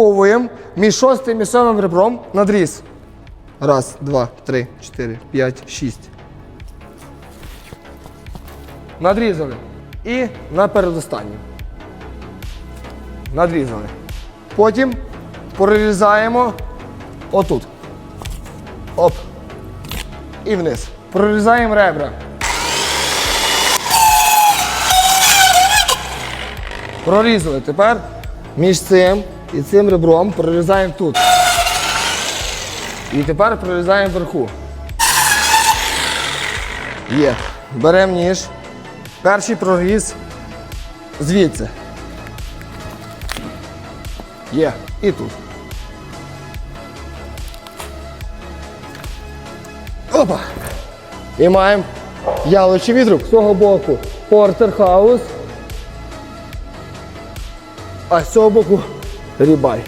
Пробуємо між шостим і сьомим ребром надріз. Раз, два, три, чотири, п'ять, шість. Надрізали. І на передостанню. Надрізали. Потім прорізаємо отут. Оп. І вниз. Прорізаємо ребра. Прорізали. Тепер між цим і цим ребром прорізаємо тут. І тепер прорізаємо вверху. Є. Беремо ніж. Перший проріз звідси. Є. І тут. Опа. І маємо яловичий відруб з цього боку портерхаус. А з цього боку рібай.